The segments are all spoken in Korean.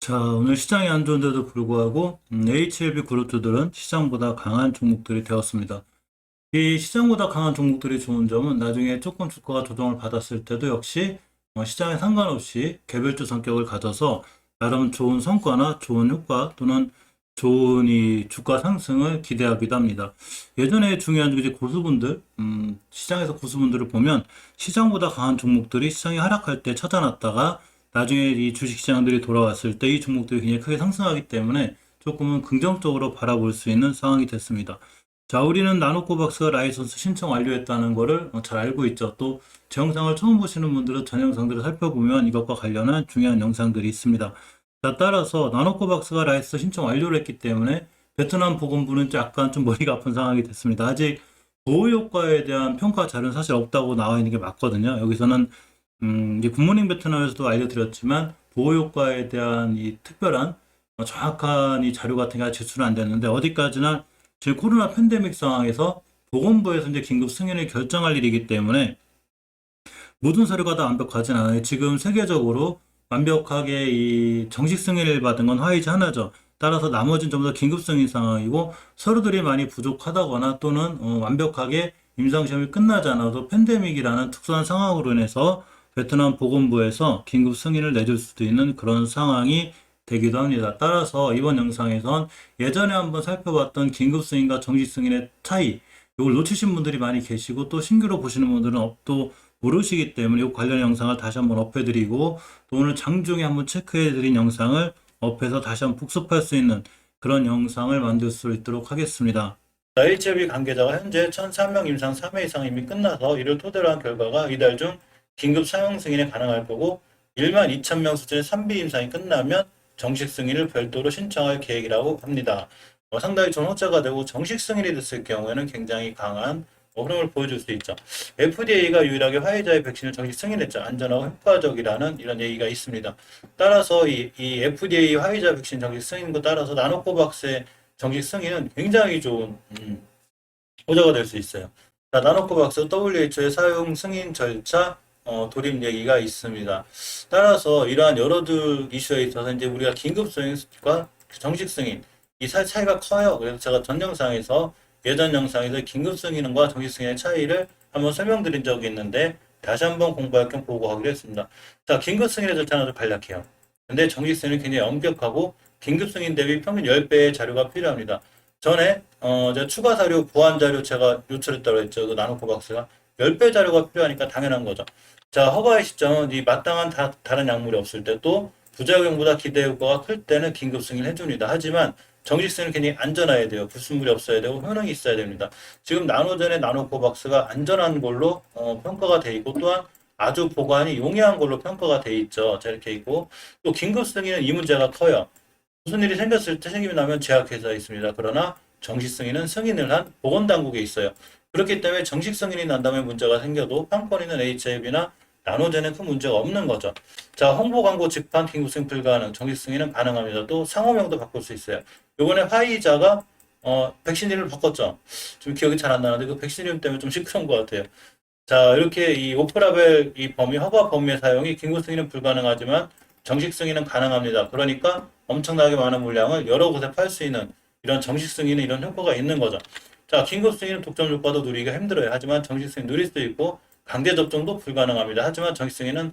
자, 오늘 시장이 안 좋은데도 불구하고 음, HLB 그룹주들은 시장보다 강한 종목들이 되었습니다. 이 시장보다 강한 종목들이 좋은 점은 나중에 조금 주가가 조정을 받았을 때도 역시 어, 시장에 상관없이 개별주 성격을 가져서 나름 좋은 성과나 좋은 효과 또는 좋은 이 주가 상승을 기대하기도 합니다. 예전에 중요한 이제 고수분들, 음, 시장에서 고수분들을 보면 시장보다 강한 종목들이 시장이 하락할 때 찾아놨다가 나중에 이 주식시장들이 돌아왔을 때 이 종목들이 굉장히 크게 상승하기 때문에 조금은 긍정적으로 바라볼 수 있는 상황이 됐습니다. 자, 우리는 나노코박스가 라이선스 신청 완료했다는 거를 어, 잘 알고 있죠. 또 제 영상을 처음 보시는 분들은 전 영상들을 살펴보면 이것과 관련한 중요한 영상들이 있습니다. 자, 따라서 나노코박스가 라이선스 신청 완료를 했기 때문에 베트남 보건부는 약간 좀 머리가 아픈 상황이 됐습니다. 아직 보호 효과에 대한 평가 자료는 사실 없다고 나와 있는 게 맞거든요. 여기서는 음, 이제 굿모닝 베트남에서도 알려드렸지만 보호 효과에 대한 이 특별한 어, 정확한 이 자료 같은 게 제출은 안 됐는데 어디까지나 지금 코로나 팬데믹 상황에서 보건부에서 이제 긴급 승인을 결정할 일이기 때문에 모든 서류가 다 완벽하진 않아요. 지금 세계적으로 완벽하게 이 정식 승인을 받은 건 화이자 하나죠. 따라서 나머지는 다 긴급 승인 상황이고 서류들이 많이 부족하다거나 또는 어, 완벽하게 임상시험이 끝나지 않아도 팬데믹이라는 특수한 상황으로 인해서 베트남 보건부에서 긴급 승인을 내줄 수도 있는 그런 상황이 되기도 합니다. 따라서 이번 영상에선 예전에 한번 살펴봤던 긴급 승인과 정식 승인의 차이, 이걸 놓치신 분들이 많이 계시고 또 신규로 보시는 분들은 업- 또 모르시기 때문에 이 관련 영상을 다시 한번 업해드리고 또 오늘 장중에 한번 체크해드린 영상을 업해서 다시 한번 복습할 수 있는 그런 영상을 만들 수 있도록 하겠습니다. HLB 관계자가 현재 1,003명 임상 3회 이상 이미 끝나서 이를 토대로 한 결과가 이달 중 긴급 사용 승인이 가능할 거고 1만 2천 명 수준의 3비 임상이 끝나면 정식 승인을 별도로 신청할 계획이라고 합니다. 어, 상당히 호재가 되고 정식 승인이 됐을 경우에는 굉장히 강한 어, 흐름을 보여줄 수 있죠. FDA가 유일하게 화이자의 백신을 정식 승인했죠. 안전하고 효과적이라는 이런 얘기가 있습니다. 따라서 이, 이 FDA 화이자 백신 정식 승인과 따라서 나노코박스의 정식 승인은 굉장히 좋은 음, 호재가 될 수 있어요. 자, 나노코박스 WHO의 사용 승인 절차 어, 돌입 얘기가 있습니다. 따라서 이러한 여러들 이슈에 있어서 이제 우리가 긴급 승인과 정식 승인 이 사- 차이가 커요. 그래서 제가 전 영상에서 예전 영상에서 긴급 승인과 정식 승인의 차이를 한번 설명드린 적이 있는데 다시 한번 공부할 겸 보고하기로 했습니다. 자, 긴급 승인의 절차는 간략해요. 근데 정식 승인은 굉장히 엄격하고 긴급 승인 대비 평균 10배의 자료가 필요합니다. 전에 어, 제가 추가 자료, 보완 자료 제가 요청했다고 했죠. 그 나노코 박스가 10배 자료가 필요하니까 당연한 거죠. 자, 허가의 시점은 이 마땅한 다, 다른 약물이 없을 때또 부작용보다 기대 효과가 클 때는 긴급 승인을 해줍니다. 하지만 정식 승인은 굉장히 안전해야 돼요. 불순물이 없어야 되고 효능이 있어야 됩니다. 지금 나노젠의 나노코박스가 안전한 걸로 어, 평가가 돼 있고 또한 아주 보관이 용이한 걸로 평가가 돼 있죠. 자, 이렇게 있고 또 긴급 승인은 이 문제가 커요. 무슨 일이 생겼을 때 생기면 나면 제약회사에 있습니다. 그러나 정식 승인은 승인을 한 보건당국에 있어요. 그렇기 때문에 정식 승인이 난다면 문제가 생겨도 판권 있는 HIV나 나노젠은 큰 문제가 없는 거죠. 자, 홍보 광고 직판 승인 불가능, 정식 승인은 가능합니다. 또 상호명도 바꿀 수 있어요. 요번에 화이자가 어, 백신 이름을 바꿨죠. 좀 기억이 잘 안 나는데 그 백신 이름 때문에 좀 시끄러운 것 같아요. 자, 이렇게 이 오프라벨 이 범위, 허가 범위의 사용이 긴급 승인은 불가능하지만 정식 승인은 가능합니다. 그러니까 엄청나게 많은 물량을 여러 곳에 팔 수 있는 이런 정식 승인은 이런 효과가 있는 거죠. 자, 긴급 승인은 독점 효과도 누리기가 힘들어요. 하지만 정식 승인 누릴 수 있고 강제 접종도 불가능합니다. 하지만 정식 승인은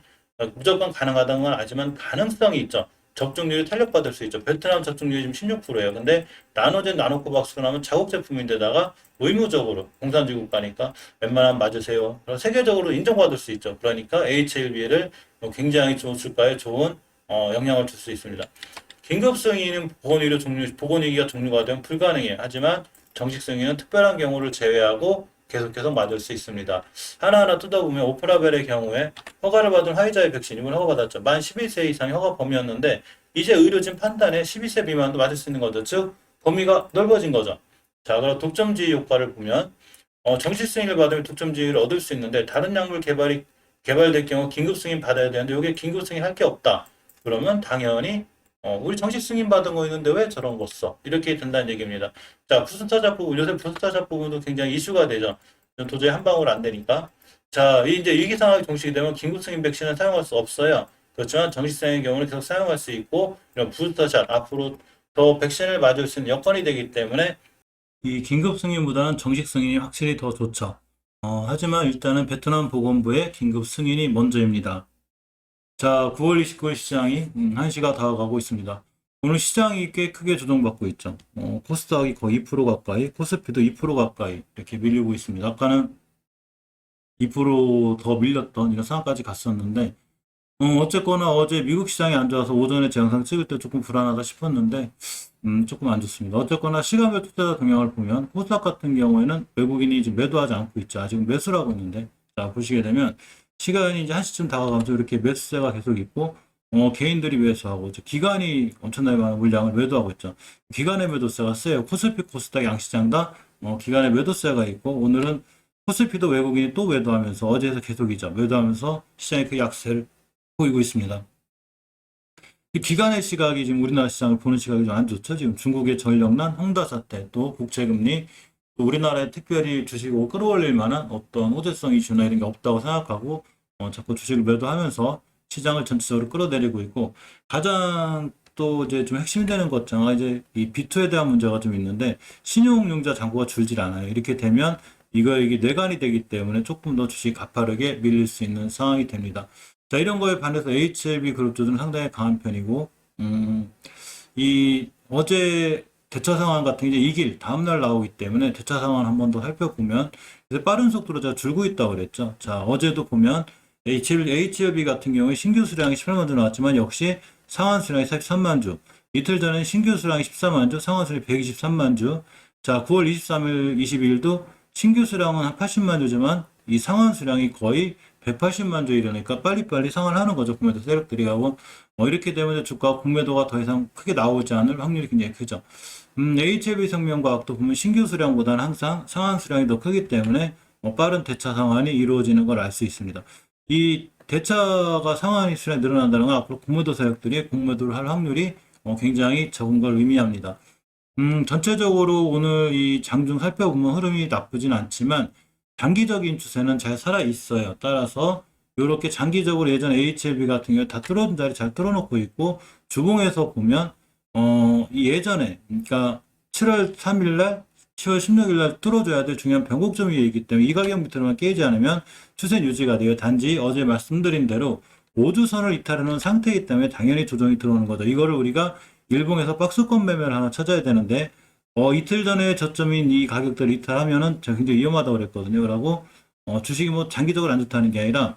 무조건 가능하다는 건 알지만 가능성이 있죠. 접종률이 탄력받을 수 있죠. 베트남 접종률이 지금 16%예요. 근데 나노젠 나노코박스가 나오면 자국 제품인데다가 의무적으로 공산주의 국가니까 웬만하면 맞으세요. 그럼 세계적으로 인정받을 수 있죠. 그러니까 HLB를 굉장히 주가에 좋은 어, 영향을 줄 수 있습니다. 긴급 승인은 보건의료 종류, 보건위기가 종료가 되면 불가능해요. 하지만 정식 승인은 특별한 경우를 제외하고 계속해서 맞을 수 있습니다. 하나하나 뜯어보면 오프라벨의 경우에 허가를 받은 화이자의 백신 이번 허가받았죠. 만 11세 이상이 허가 범위였는데 이제 의료진 판단에 12세 미만도 맞을 수 있는 거죠. 즉 범위가 넓어진 거죠. 자, 그럼 독점지휘 효과를 보면 어, 정식 승인을 받으면 독점지휘를 얻을 수 있는데 다른 약물 개발이 개발될 경우 긴급 승인 받아야 되는데 이게 긴급 승인 할 게 없다. 그러면 당연히 어, 우리 정식 승인 받은 거 있는데 왜 저런 거 써? 이렇게 된다는 얘기입니다. 자, 부스터자 부분, 요새 부스터자 부분도 굉장히 이슈가 되죠. 도저히 한 방울 안 되니까. 자, 이 이제 위기 상황이 종식이 되면 긴급 승인 백신을 사용할 수 없어요. 그렇지만 정식성의 경우는 계속 사용할 수 있고 이런 부스터샷 앞으로 더 백신을 맞을 수 있는 여건이 되기 때문에 이 긴급 승인보다는 정식 승인이 확실히 더 좋죠. 어, 하지만 일단은 베트남 보건부의 긴급 승인이 먼저입니다. 자, 9월 29일 시장이 음, 1시가 다가가고 있습니다. 오늘 시장이 꽤 크게 조정받고 있죠. 어, 코스닥이 거의 2% 가까이, 코스피도 2% 가까이 이렇게 밀리고 있습니다. 아까는 2%더 밀렸던 이런 상황까지 갔었는데, 어, 어쨌거나 어제 미국 시장이 안 좋아서 오전에 제 영상 찍을 때 조금 불안하다 싶었는데, 음, 조금 안 좋습니다. 어쨌거나 시간별 투자 동향을 보면, 코스닥 같은 경우에는 외국인이 지금 매도하지 않고 있죠. 아직 매수를 하고 있는데, 자, 보시게 되면, 시간이 이제 1시쯤 다가가면서 이렇게 매수세가 계속 있고, 어, 개인들이 매수하고, 기관이 엄청나게 많은 물량을 매도하고 있죠. 기관의 매도세가 세요. 코스피, 코스닥 양시장 다, 어, 기관의 매도세가 있고, 오늘은 코스피도 외국인이 또 매도하면서, 어제에서 계속이죠. 매도하면서 시장이 그 약세를 보이고 있습니다. 이 기관의 시각이 지금 우리나라 시장을 보는 시각이 좀 안 좋죠. 지금 중국의 전력난, 홍다 사태, 또 국채금리, 또 우리나라에 특별히 주식을 끌어올릴 만한 어떤 호재성 이슈나 이런 게 없다고 생각하고 어, 자꾸 주식을 매도하면서 시장을 전체적으로 끌어내리고 있고 가장 또 이제 좀 핵심이 되는 것중 이제 이 비투에 대한 문제가 좀 있는데 신용융자 잔고가 줄질 않아요. 이렇게 되면 이거 이게 뇌관이 되기 때문에 조금 더 주식 가파르게 밀릴 수 있는 상황이 됩니다. 자, 이런 거에 반해서 HLB 그룹주들은 상당히 강한 편이고, 음, 이, 어제 대처 상황 같은 게 이제 2길 다음날 나오기 때문에 대처 상황을 한번 더 살펴보면, 이제 빠른 속도로 제가 줄고 있다고 그랬죠. 자, 어제도 보면 HLB, HLB 같은 경우에 신규 수량이 18만 주 나왔지만 역시 상한 수량이 43만 주. 이틀 전에 신규 수량이 14만 주, 상한 수량이 123만 주. 자, 9월 23일, 22일도 신규 수량은 한 80만 주지만 이 상한 수량이 거의 180만 주 이러니까 빨리빨리 상환을 하는 거죠. 국매도 세력들이 하고 뭐 이렇게 되면 주가 공매도가 더 이상 크게 나오지 않을 확률이 굉장히 크죠. 음, HLB 생명과학도 보면 신규 수량보다는 항상 상한 수량이 더 크기 때문에 뭐 빠른 대차 상환이 이루어지는 걸 알 수 있습니다. 이 대차가 상환이 수량이 늘어난다는 건 앞으로 공매도 세력들이 공매도를 할 확률이 어, 굉장히 적은 걸 의미합니다. 음, 전체적으로 오늘 이 장중 살펴보면 흐름이 나쁘진 않지만 장기적인 추세는 잘 살아 있어요. 따라서 이렇게 장기적으로 예전 HLB 같은 경우에 다 뚫어준 자리 잘 뚫어놓고 있고 주봉에서 보면 어, 이 예전에 그러니까 7월 3일 날 10월 16일 날 뚫어줘야 될 중요한 변곡점 위에 있기 때문에 이 가격 밑으로만 깨지 않으면 추세 유지가 돼요. 단지 어제 말씀드린 대로 5주선을 이탈하는 상태이기 때문에 당연히 조정이 들어오는 거죠. 이거를 우리가 일봉에서 박스권 매매를 하나 찾아야 되는데 어, 이틀 전에 저점인 이 가격대를 이탈하면은 저 굉장히 위험하다고 그랬거든요. 그러고 어, 주식이 뭐 장기적으로 안 좋다는 게 아니라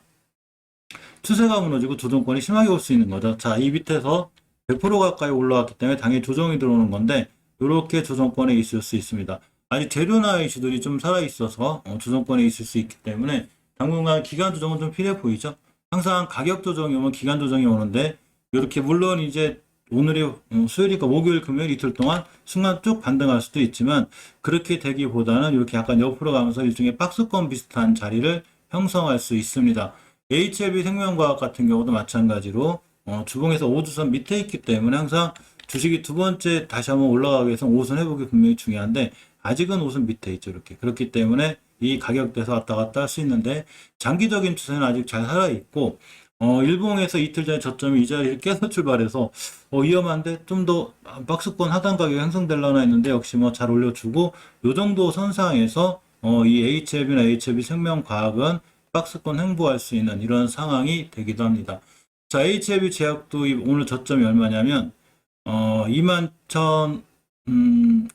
추세가 무너지고 조정권이 심하게 올 수 있는 거죠. 자, 이 밑에서 100% 가까이 올라왔기 때문에 당연히 조정이 들어오는 건데 이렇게 조정권에 있을 수 있습니다. 아직 재료나 이슈들이 좀 살아 있어서 어, 조정권에 있을 수 있기 때문에 당분간 기간 조정은 좀 필요해 보이죠. 항상 가격 조정이 오면 기간 조정이 오는데 이렇게 물론 이제 오늘이 어, 수요일이니까 목요일, 금요일 이틀 동안 순간 쭉 반등할 수도 있지만 그렇게 되기보다는 이렇게 약간 옆으로 가면서 일종의 박스권 비슷한 자리를 형성할 수 있습니다. HLB 생명과학 같은 경우도 마찬가지로 어, 주봉에서 5주선 밑에 있기 때문에 항상 주식이 두 번째 다시 한번 올라가기 위해서는 5선 회복이 분명히 중요한데 아직은 5선 밑에 있죠 이렇게 그렇기 때문에 이 가격대에서 왔다 갔다 할 수 있는데 장기적인 추세는 아직 잘 살아 있고 어, 일봉에서 이틀 전에 저점이 이 자리를 깨서 출발해서 어, 위험한데 좀 더 박스권 하단 가격이 형성되려나 했는데 역시 뭐 잘 올려주고 요 정도 선상에서 어, 이 HLB나 HLB 생명과학은 박스권 횡보할 수 있는 이런 상황이 되기도 합니다. 자, HLB 제약도 이- 오늘 저점이 얼마냐면 어, 21,150원이죠. 음,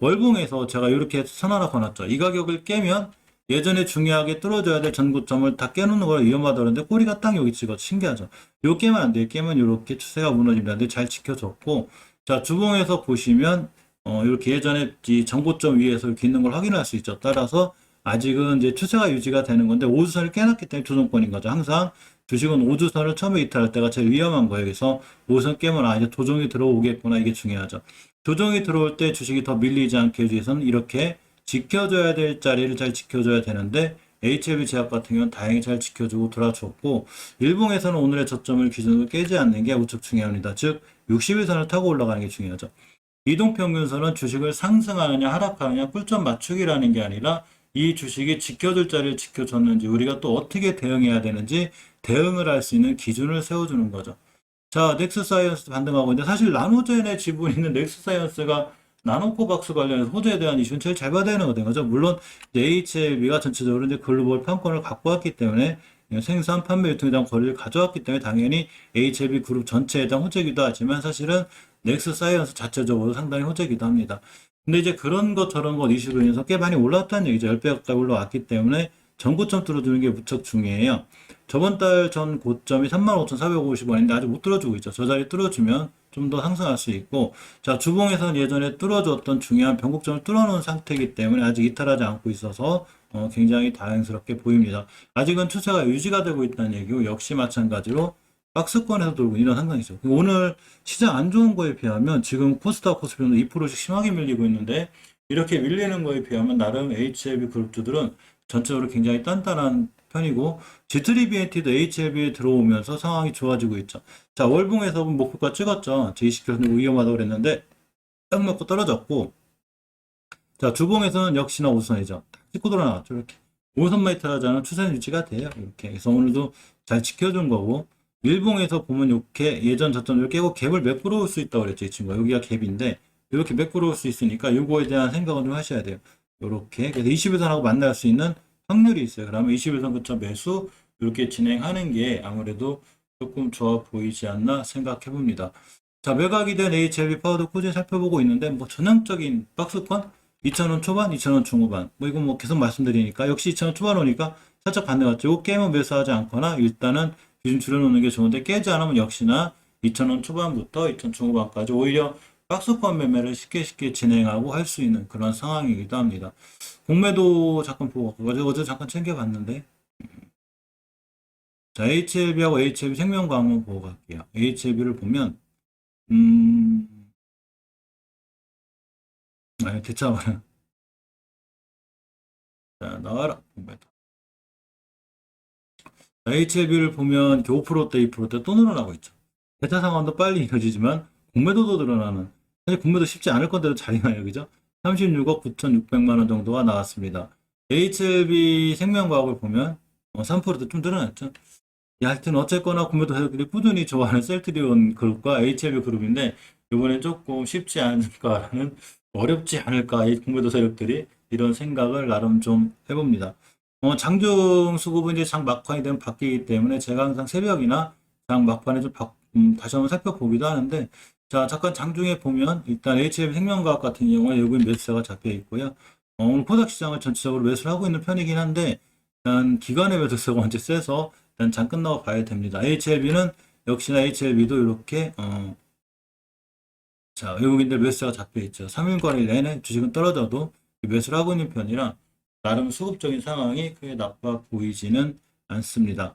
월봉에서 제가 이렇게 선 하나 거놨죠. 이 가격을 깨면 예전에 중요하게 뚫어줘야 될 전고점을 다 깨놓는 걸 위험하다 그러는데 꼬리가 딱 여기 찍어 신기하죠. 요 깨면 안 돼요. 깨면 이렇게 추세가 무너집니다. 근데 잘 지켜줬고 자 주봉에서 보시면 어 이렇게 예전에 이 전고점 위에서 이렇게 있는 걸 확인할 수 있죠. 따라서 아직은 이제 추세가 유지가 되는 건데 5주선을 깨놨기 때문에 조정권인 거죠. 항상 주식은 5주선을 처음에 이탈할 때가 제일 위험한 거예요. 그래서 5주선 깨면 아 이제 조정이 들어오겠구나 이게 중요하죠. 조정이 들어올 때 주식이 더 밀리지 않게 하기 위해서는 이렇게 지켜줘야 될 자리를 잘 지켜줘야 되는데 HLB 제약 같은 경우는 다행히 잘 지켜주고 돌아줬고 일봉에서는 오늘의 저점을 기준으로 깨지 않는 게 우측 중요합니다. 즉 60일선을 타고 올라가는 게 중요하죠. 이동평균선은 주식을 상승하느냐 하락하느냐 꿀점 맞추기라는 게 아니라 이 주식이 지켜줄 자리를 지켜줬는지 우리가 또 어떻게 대응해야 되는지 대응을 할 수 있는 기준을 세워주는 거죠. 자, 넥스사이언스 반등하고 있는데 사실 나노젠의 지분 있는 넥스사이언스가 나노코박스 관련해서 호주에 대한 이슈는 제일 잘 받아야 되는 거죠. 물론 HLB가 전체적으로 이제 글로벌 판권을 갖고 왔기 때문에 생산, 판매, 유통에 대한 권리를 가져왔기 때문에 당연히 HLB 그룹 전체에 대한 호재기도 하지만 사실은 넥스 사이언스 자체적으로 상당히 호재기도 합니다. 근데 이제 그런 것 저런 것 이슈로 인해서 꽤 많이 올랐다는 얘기죠. 10배 가까이 올라왔기 때문에 전고점 뚫어주는 게 무척 중요해요. 저번 달 전 고점이 35,450원인데 아직 못 뚫어주고 있죠. 저 자리 뚫어주면 좀 더 상승할 수 있고, 자, 주봉에서는 예전에 뚫어줬던 중요한 변곡점을 뚫어놓은 상태이기 때문에 아직 이탈하지 않고 있어서 어, 굉장히 다행스럽게 보입니다. 아직은 추세가 유지가 되고 있다는 얘기고, 역시 마찬가지로 박스권에서 돌고 이런 상황이죠. 오늘 시장 안 좋은 거에 비하면 지금 코스닥 코스피는 2%씩 심하게 밀리고 있는데, 이렇게 밀리는 거에 비하면 나름 HLB 그룹주들은 전체적으로 굉장히 단단한 편이고 G3BNT도 HLB에 들어오면서 상황이 좋아지고 있죠. 자, 월봉에서 목표가 찍었죠. 제20kg 위험하다고 그랬는데 딱 맞고 떨어졌고 자, 주봉에서는 역시나 우선이죠. 딱 찍고 돌아나왔죠. 이렇게. 우선만 이탈하자는 추세는 유지가 돼요. 이렇게. 그래서 오늘도 잘 지켜준 거고 일봉에서 보면 이렇게 예전 저점을 깨고 갭을 메꾸러 올 수 있다고 그랬죠. 이 친구가. 여기가 갭인데 이렇게 메꾸러 올 수 있으니까 이거에 대한 생각은 좀 하셔야 돼요. 이렇게. 그래서 21선하고 만날 수 있는 확률이 있어요. 그러면 21선 근처 매수 이렇게 진행하는 게 아무래도 조금 좋아 보이지 않나 생각해 봅니다. 자, 매각이 된 HLB 파워도 꾸준히 살펴보고 있는데 뭐 전형적인 박스권 2,000원 초반, 2,000원 중후반 뭐 이거 뭐 계속 말씀드리니까 역시 2,000원 초반 오니까 살짝 반대같죠. 이거 깨면 매수하지 않거나 일단은 기준 줄여놓는 게 좋은데 깨지 않으면 역시나 2,000원 초반부터 2,000원 중후반까지 오히려 박스권 매매를 쉽게 쉽게 진행하고 할 수 있는 그런 상황이기도 합니다. 공매도 잠깐 보고 어제 어제 잠깐 챙겨봤는데 자 HLB하고 HLB 생명과 한번 보고 갈게요. HLB를 보면 음 대차만 자 나와라 공매도 자, HLB를 보면 5%대 2%대 또 늘어나고 있죠. 대차 상황도 빨리 이어지지만 공매도도 늘어나는 사실 공매도 쉽지 않을 건데도 잘 나요 그죠? 36억 9,600만 원 정도가 나왔습니다. HLB 생명과학을 보면 3%도 좀 늘어났죠. 야, 하여튼 어쨌거나 구매도 세력들이 꾸준히 좋아하는 셀트리온 그룹과 HLB 그룹인데 이번엔 조금 쉽지 않을까라는 어렵지 않을까 이 구매도 세력들이 이런 생각을 나름 좀 해봅니다. 어, 장중 수급은 이제 장 막판이 되면 바뀌기 때문에 제가 항상 새벽이나 장 막판에 좀 바, 음, 다시 한번 살펴보기도 하는데 자, 잠깐 장중에 보면 일단 HLB 생명과학 같은 경우에 여기 매수세가 잡혀 있고요. 어, 오늘 코닥 시장을 전체적으로 매수를 하고 있는 편이긴 한데 일단 기관의 매수세가 언제 세서 일단 장 끝나고 봐야 됩니다. HLB는 역시나 HLB도 이렇게 어, 자, 외국인들 매수세가 잡혀 있죠. 3일 거리 내내 주식은 떨어져도 매수를 하고 있는 편이라 나름 수급적인 상황이 크게 나빠 보이지는 않습니다.